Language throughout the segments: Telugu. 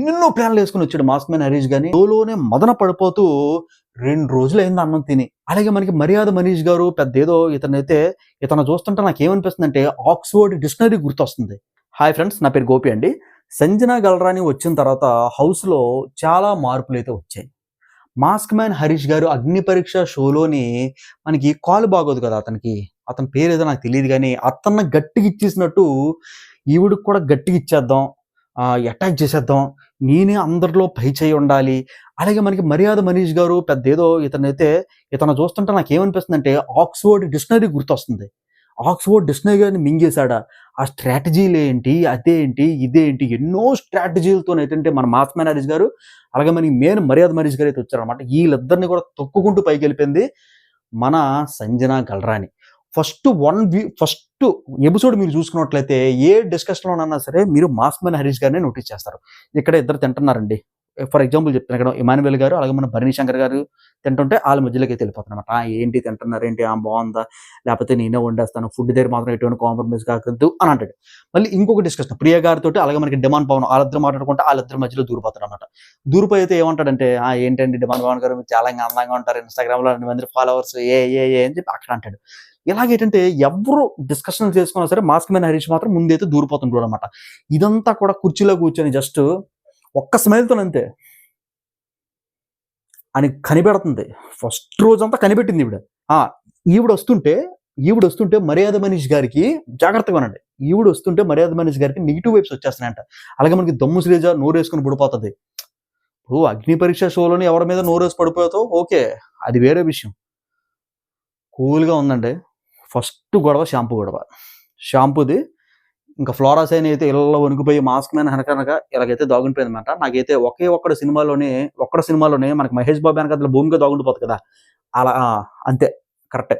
ఎన్నెన్నో ప్లాన్లు వేసుకుని వచ్చాడు మాస్క్ మ్యాన్ హరీష్ గాని. లోనే మదన పడిపోతూ రెండు రోజులు అయింది అన్నం తిని. అలాగే మనకి మర్యాద మనీష్ గారు పెద్ద ఏదో ఇతనైతే ఇతను చూస్తుంటే నాకు ఏమనిపిస్తుంది అంటే ఆక్స్ఫోర్డ్ డిక్షనరీ గుర్తొస్తుంది. హాయ్ ఫ్రెండ్స్ నా పేరు గోపి అండి. సంజన గల్రాని వచ్చిన తర్వాత హౌస్లో చాలా మార్పులు అయితే వచ్చాయి. మాస్క్ మ్యాన్ హరీష్ గారు అగ్ని పరీక్ష షోలోని మనకి కాలు బాగోదు కదా అతనికి. అతని పేరు ఏదో నాకు తెలియదు కానీ అతన్ని గట్టిగా ఇచ్చేసినట్టు ఈవిడికి కూడా గట్టిగా ఇచ్చేద్దాం. అటాక్ చేసేద్దాం నేనే అందరిలో పై చేయి ఉండాలి. అలాగే మనకి మర్యాద మనీష్ గారు పెద్ద ఏదో ఇతనైతే ఇతను చూస్తుంటే నాకు ఏమనిపిస్తుంది అంటే ఆక్స్ఫోర్డ్ డిక్షనరీ గుర్తొస్తుంది. ఆక్స్ఫోర్డ్ డిక్షనరీని గారిని మింగేశాడా? ఆ స్ట్రాటజీలు ఏంటి అదేంటి ఇదేంటి ఎన్నో స్ట్రాటజీలతో ఏంటంటే మన మాస్ మ్యాన్ గారు అలాగే మనకి మెయిన్ మర్యాద మనీష్ గారు అయితే వచ్చారనమాట వీళ్ళిద్దరిని కూడా తొక్కుకుంటూ పైకి వెళ్ళిపోయింది మన Sanjana Galrani. First one we first episode మీరు చూసుకున్నట్లయితే ఏ డిస్కషన్లోనన్నా సరే మీరు మాస్మన్ హరీష్ గారిని నోటీస్ చేస్తారు. ఇక్కడ ఇద్దరు తింటున్నారండి. ఫర్ ఎగ్జాంపుల్ చెప్తాను ఇక్కడ ఇమానువేల్ గారు అలాగే మన భరణి శంకర్ గారు తింటుంటే వాళ్ళ మధ్యలోకి అయితే వెళ్ళిపోతున్నమాట ఏంటి తింటున్నారు ఏంటి? ఆ బాగుందా? లేకపోతే నేనే వండేస్తాను ఫుడ్ దగ్గర మాత్రం ఎటువంటి కాంప్రమైజ్ కాకూడదు అని అంటాడు. మళ్ళీ ఇంకొక డిస్కషన్ ప్రియ గారితో అలాగే మనకి డిమాండ్ పవన్ వాళ్ళిద్దరు మాట్లాడుకుంటే వాళ్ళిద్దరి మధ్యలో దూరిపోతారు అనమాట దూరిపోయితే అయితే ఏమంటాడంటే "ఆ, ఏంటండి డిమాండ్ పవన్ గారు? చాలా అందంగా ఉంటారు ఇన్స్టాగ్రామ్లో అన్ని మంది ఫాలోవర్స్ ఏ ఏ ఏ అని చెప్పి అక్కడ అంటాడు. ఇలాగేంటంటే ఎవరు డిస్కషన్ చేసుకున్నా సరే మాస్క్ మీద హరీష్ మాత్రం ముందైతే దూరిపోతుంటాడు అనమాట ఇదంతా కూడా కుర్చీలో కూర్చొని జస్ట్ ఒక్క స్మైల్తో అంతే అని కనిపెడుతుంది. ఫస్ట్ రోజంతా కనిపెట్టింది ఈవిడ. ఈవిడ వస్తుంటే ఈవిడ వస్తుంటే మర్యాద మనిషి గారికి జాగ్రత్తగా ఉండండి. ఈవిడ వస్తుంటే మర్యాద మనీష్ గారికి నెగిటివ్ వైబ్స్ వచ్చేస్తున్నాయంట. అలాగే మనకి దమ్ము శ్రీజ నోరేసుకుని పడిపోతుంది. ఇప్పుడు అగ్ని పరీక్ష షోలోని ఎవరి మీద నోరేసి పడిపోతావు? ఓకే అది వేరే విషయం. కూల్గా ఉందండి. ఫస్ట్ గొడవ షాంపూ గొడవ. షాంపూది ఇంకా ఫ్లోరాసైన్ అయితే ఇళ్ళలో వణికిపోయి మాస్క్ మీద వెనకనక ఇలాగైతే దాగుండిపోయింది అనమాట నాకైతే ఒకే ఒక్కడ సినిమాలోనే ఒక్కడ సినిమాలోనే మనకి మహేష్ బాబు వెనక అతను భూమిగా దాగుండిపోతుంది కదా. అలా అంతే కరెక్టే.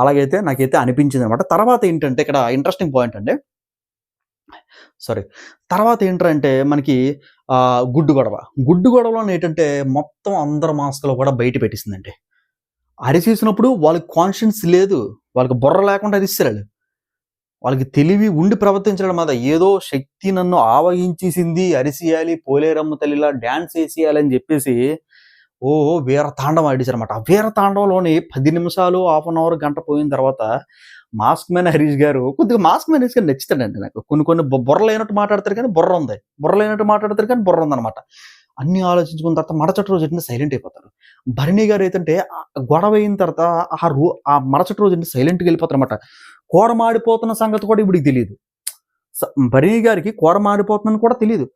అలాగైతే నాకైతే అనిపించింది అనమాట తర్వాత ఏంటంటే ఇక్కడ ఇంట్రెస్టింగ్ పాయింట్ అండి. సారీ. తర్వాత ఏంటంటే మనకి గుడ్డు గొడవ. గుడ్డు గొడవలో ఏంటంటే మొత్తం అందరు మాస్కులు కూడా బయట పెట్టిస్తుందండి అరిచేసినప్పుడు వాళ్ళకి కాన్షియన్స్ లేదు. వాళ్ళకి బుర్ర లేకుండా అరిస్తారు వాళ్ళకి తెలివి ఉండి ప్రవర్తించడం మీద ఏదో శక్తి నన్ను ఆవహించేసింది అరిసియాలి పోలేరమ్మ తల్లిలా డ్యాన్స్ వేసేయాలి అని చెప్పేసి ఓ వీర తాండవం ఆడించారనమాట ఆ వీర తాండవంలోని పది నిమిషాలు హాఫ్ అన్ అవర్ గంట పోయిన తర్వాత మాస్క్ మ్యాన్ హరీష్ గారు కొద్దిగా మాస్క్ మ్యాన్ హరీష్ గారు నచ్చుతాడండి నాకు. కొన్ని కొన్ని బుర్రలైనట్టు మాట్లాడతారు కానీ బుర్ర ఉంది. బుర్రలైనట్టు మాట్లాడతారు కానీ బుర్ర ఉందన్నమాట. అన్ని ఆలోచించుకున్న తర్వాత మరచటి రోజు ఏంటంటే సైలెంట్ అయిపోతారు. భరణి గారు ఏంటంటే గొడవ అయిన తర్వాత ఆ రో ఆ మరచటి రోజు ఏంటంటే సైలెంట్గా వెళ్ళిపోతారు అనమాట కోరమాడిపోతున్న సంగతి కూడా ఇప్పుడు తెలియదు. భరణి గారికి కూర మాడిపోతుందని కూడా తెలియదు.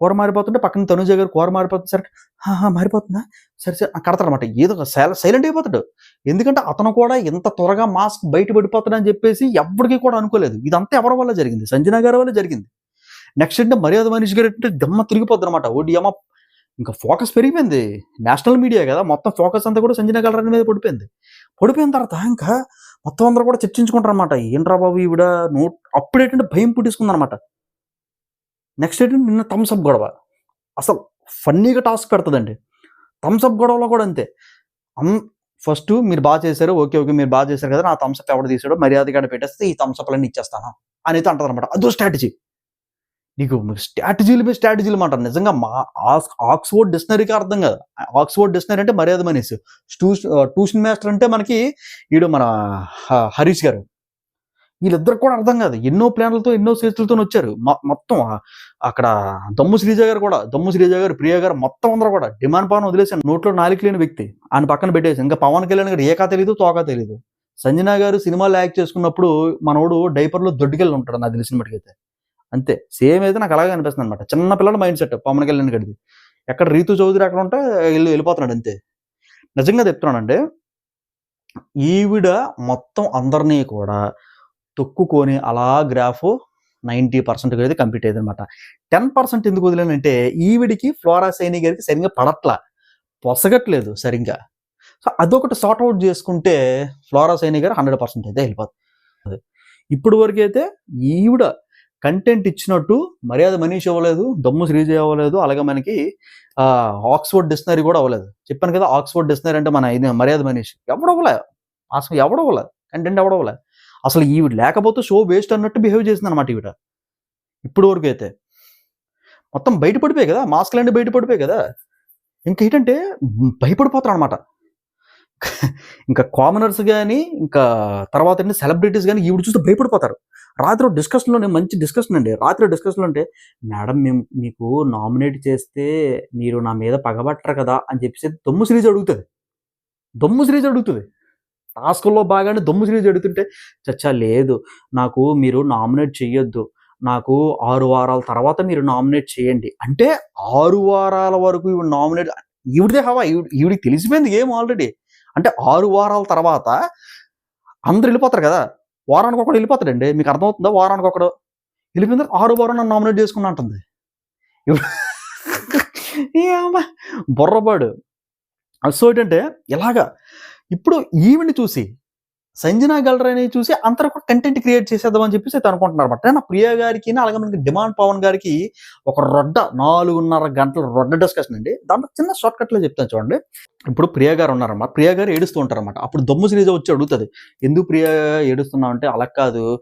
కూర మారిపోతుంటే పక్కన తనుజ గారు కూర మారిపోతుంది సరే "హా, హా, మారిపోతుందా? సరే సరే కడతాడనమాట ఏదో సైలెంట్ అయిపోతాడు. ఎందుకంటే అతను కూడా ఇంత త్వరగా మాస్క్ బయట పడిపోతాడని చెప్పేసి ఎవ్వడికి కూడా అనుకోలేదు. ఇదంతా ఎవరి వల్ల జరిగింది? సంజన గారి వల్ల జరిగింది. నెక్స్ట్ అంటే మర్యాద మనిషి గారు అంటే దమ్మ తిరిగిపోద్ది అనమాట ఓడియమ్మ ఇంకా ఫోకస్ పెరిగిపోయింది. నేషనల్ మీడియా కదా మొత్తం ఫోకస్ అంతా కూడా సంజన గల్రాని మీద పడిపోయింది. పడిపోయిన తర్వాత ఇంకా మొత్తం అందరూ కూడా చర్చించుకుంటారు అనమాట ఏంట్రా బాబు ఈవిడ నోట్ అప్పుడు ఏంటంటే భయం పుట్టించుకుంది అనమాట నెక్స్ట్ ఏంటంటే నిన్న థమ్స్అప్ గొడవ. అసలు ఫన్నీగా టాస్క్ పెడుతుందండి. థమ్స్అప్ గొడవలో కూడా అంతే. ఫస్ట్ మీరు బాగా చేశారు ఓకే ఓకే మీరు బాగా చేశారు కదా నా థమ్స్అప్ ఎవడు తీసాడో మర్యాదగా పెట్టేస్తే ఈ థమ్స్అప్లన్నీ ఇచ్చేస్తాను అని అయితే అంటారు అనమాట అదో స్ట్రాటజీ నీకు స్ట్రాటజీలు మీద స్ట్రాటజీలు మాట. నిజంగా మా ఆక్స్- ఆక్స్ఫోర్డ్ డిక్షనరీకి అర్థం కాదు. ఆక్స్ఫోర్డ్ డిక్షనరీ అంటే మర్యాద మనిషి. ట్యూషన్ మాస్టర్ అంటే మనకి ఈడు మన హ- హరీష్ గారు. వీళ్ళిద్దరు కూడా అర్థం కాదు. ఎన్నో ప్లాన్లతో ఎన్నో చేతులతో వచ్చారు. మొత్తం అక్కడ దమ్ము శ్రీజ గారు కూడా దమ్ము శ్రీజ గారు ప్రియ గారు మొత్తం అందరూ కూడా డిమాండ్ పవన్ వదిలేసాను నోట్లో నాలుగు లేని వ్యక్తి. ఆయన పక్కన పెట్టేసి ఇంకా పవన్ కళ్యాణ్ గారు ఏకా తెలియదు తోకా తెలియదు సంజనా గారు సినిమాలో యాక్ట్ చేసుకున్నప్పుడు మనోడు డైపర్లో దొడ్డుకెళ్ళి ఉంటాడు నాకు తెలిసిన మటుకైతే అంతే. సేమ్ అయితే నాకు అలాగే అనిపిస్తుంది అనమాట చిన్న పిల్లల మైండ్ సెట్ పవన్ కళ్యాణ్ గడిది ఎక్కడ రీతు చౌదరి అక్కడ ఉంటే వెళ్ళి వెళ్ళిపోతున్నాడు అంతే. నిజంగా చెప్తున్నానండి ఈవిడ మొత్తం అందరినీ కూడా తొక్కుకొని అలా గ్రాఫ్ నైంటీ పర్సెంట్ అయితే కంప్లీట్ అయ్యింది అనమాట టెన్ పర్సెంట్ ఎందుకు వదిలేనంటే ఈవిడికి ఫ్లోరా సైని గారికి సరిగ్గా పడట్లా. పొసగట్లేదు సరిగ్గా. సో అదొకటి సార్ట్అవుట్ చేసుకుంటే ఫ్లోరా సైని గారు హండ్రెడ్ పర్సెంట్ అయితే వెళ్ళిపోతుంది ఇప్పుడు వరకు అయితే ఈవిడ కంటెంట్ ఇచ్చినట్టు మర్యాద మనీష్ ఇవ్వలేదు దమ్ము శ్రీజ ఇవ్వలేదు అలాగే మనకి ఆక్స్ఫోర్డ్ డిక్షనరీ కూడా అవ్వలేదు. చెప్పాను కదా ఆక్స్ఫోర్డ్ డిక్షనరీ అంటే మన ఇది మర్యాద మనీష్. ఎవడవ్వలే అసలు ఎవడవ్వలే కంటెంట్ ఎవడవ్వలే అసలు ఈవిడ లేకపోతే షో వేస్ట్ అన్నట్టు బిహేవ్ చేసింది అనమాట ఈవిడ. ఇప్పుడు వరకు అయితే. మొత్తం బయటపడిపోయాయి కదా మాస్క్లన్నీ బయటపడిపోయాయి కదా. ఇంకా ఏంటంటే భయపడిపోతారు అనమాట ఇంకా కామనర్స్ కానీ ఇంకా తర్వాత ఏంటి సెలబ్రిటీస్ కానీ ఈవిడ చూస్తే భయపడిపోతారు. రాత్రి డిస్కషన్లోనే మంచి డిస్కషన్ అండి. రాత్రి డిస్కషన్లో అంటే మేడం మేము మీకు నామినేట్ చేస్తే మీరు నా మీద పగబట్టరు కదా అని చెప్పేసి దొమ్ము సిరీస్ అడుగుతుంది. దొమ్ము సిరీస్ అడుగుతుంది. టాస్కుల్లో బాగానే దొమ్ము సిరీస్ అడుగుతుంటే చచ్చా లేదు. నాకు మీరు నామినేట్ చేయొద్దు నాకు ఆరు వారాల తర్వాత మీరు నామినేట్ చేయండి. అంటే ఆరు వారాల వరకు నామినేట్ ఈవిడదే హవా. ఈవిడ ఈవిడికి తెలిసిపోయింది ఏం ఆల్రెడీ అంటే ఆరు వారాల తర్వాత అందరు వెళ్ళిపోతారు కదా. వారానికి ఒకడు వెళ్ళిపోతాడండి. మీకు అర్థమవుతుందా? వారానికి ఒకడు వెళ్ళిపోయిన తర్వాత ఆరు వారం నన్ను నామినేట్ చేసుకున్నా అంటుంది. ఈవిడ- బుర్రపాడు సో ఏంటంటే ఇలాగా ఇప్పుడు ఈవిని చూసి సంజనా గల్రాని చూసి అంతా కూడా కంటెంట్ క్రియేట్ చేసేద్దామని చెప్పేసి అయితే అనుకుంటున్నారు అనమాట నా ప్రియా గారికి అలాగే మనకి డిమాండ్ పవన్ గారికి ఒక రొడ్డ నాలుగున్నర గంటల రొడ్డ డిస్కషన్ అండి. దాంట్లో చిన్న షార్ట్ కట్లో చెప్తాను చూడండి. ఇప్పుడు ప్రియా గారు ఉన్నారన్నమాట. ప్రియా గారు ఏడుస్తూ ఉంటారన్నమాట. అప్పుడు దొమ్ము సిరీజ్ వచ్చి అడుగుతుంది ఎందుకు ప్రియా ఏడుస్తున్నావు అంటే అలా కాదు.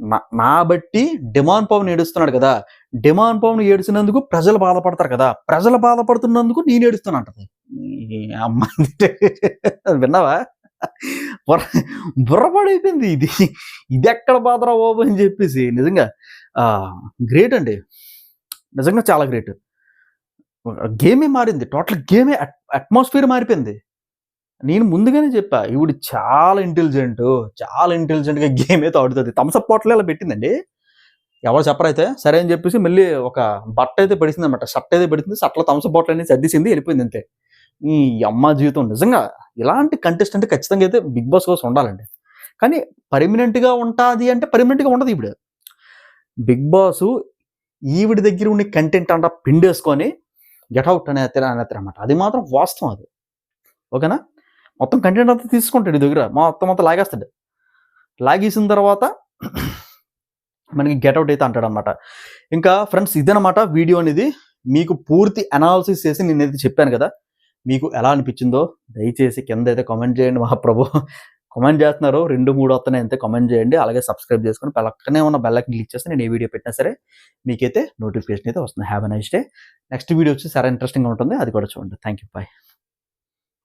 నా- నా బట్టి డిమాండ్ పవన్ ఏడుస్తున్నాడు కదా. డిమాండ్ పవన్ ఏడుస్తున్నందుకు ప్రజలు బాధపడతారు కదా. ప్రజలు బాధపడుతున్నందుకు నేను ఏడుస్తున్నా అంటది. అమ్మ విన్నావా? బుర్ర ఇది ఇది ఎక్కడ బాధరా బాబు అని చెప్పేసి నిజంగా గ్రేట్ అండి. నిజంగా చాలా గ్రేట్ గేమే మారింది. టోటల్ గేమే అట్మాస్ఫియర్ మారిపోయింది. నేను ముందుగానే చెప్పా ఈవిడ చాలా ఇంటెలిజెంట్ చాలా ఇంటెలిజెంట్గా గేమ్ అయితే ఆడుతుంది. థమ్స్అప్ బాటిల్ ఇలా పెట్టిందండి. ఎవరు చెప్పరైతే సరే అని చెప్పేసి మళ్ళీ ఒక బట్ట అయితే పడిసింది అనమాట షర్ట్ అయితే పడిసింది. షర్ట్లో థమ్స్అప్ బాటిల్ అనేది సర్దిసింది వెళ్ళిపోయింది అంతే. ఈ అమ్మ జీవితం నిజంగా ఇలాంటి కంటెస్టెంట్ ఖచ్చితంగా అయితే బిగ్ బాస్ కోసం ఉండాలండి. కానీ పర్మినెంట్గా ఉంటుంది అంటే పర్మినెంట్గా ఉండదు ఇప్పుడు బిగ్ బాస్ ఈవిడ దగ్గర ఉండే కంటెంట్ అంట పిండేసుకొని గెట్అవుట్ అనే అనమాట అది మాత్రం వాస్తవం అది. ఓకేనా? మొత్తం కంటెంట్ అంతా తీసుకుంటాడు ఈ దగ్గర. మొత్తం మొత్తం లాగేస్తాడు. లాగేసిన తర్వాత మనకి గెట్అవుట్ అయితే అంటాడు అనమాట ఇంకా ఫ్రెండ్స్ ఇదనమాట వీడియో అనేది మీకు పూర్తి అనాలిసిస్ చేసి నేనైతే చెప్పాను కదా. మీకు ఎలా అనిపించిందో దయచేసి కింద అయితే కామెంట్ చేయండి మా ప్రభు కామెంట్ చేస్తున్నారు రెండు మూడు వస్తున్నాయి అంతే కామెంట్ చేయండి. అలాగే సబ్స్క్రైబ్ చేసుకొని పక్కనే ఉన్న బెల్లకి క్లిక్ చేస్తే నేను ఏ వీడియో పెట్టినా సరే మీకైతే నోటిఫికేషన్ అయితే వస్తుంది. Have a nice day next video వచ్చి సరే ఇంట్రెస్టింగ్గా ఉంటుంది. అది కూడా చూడండి. Thank you bye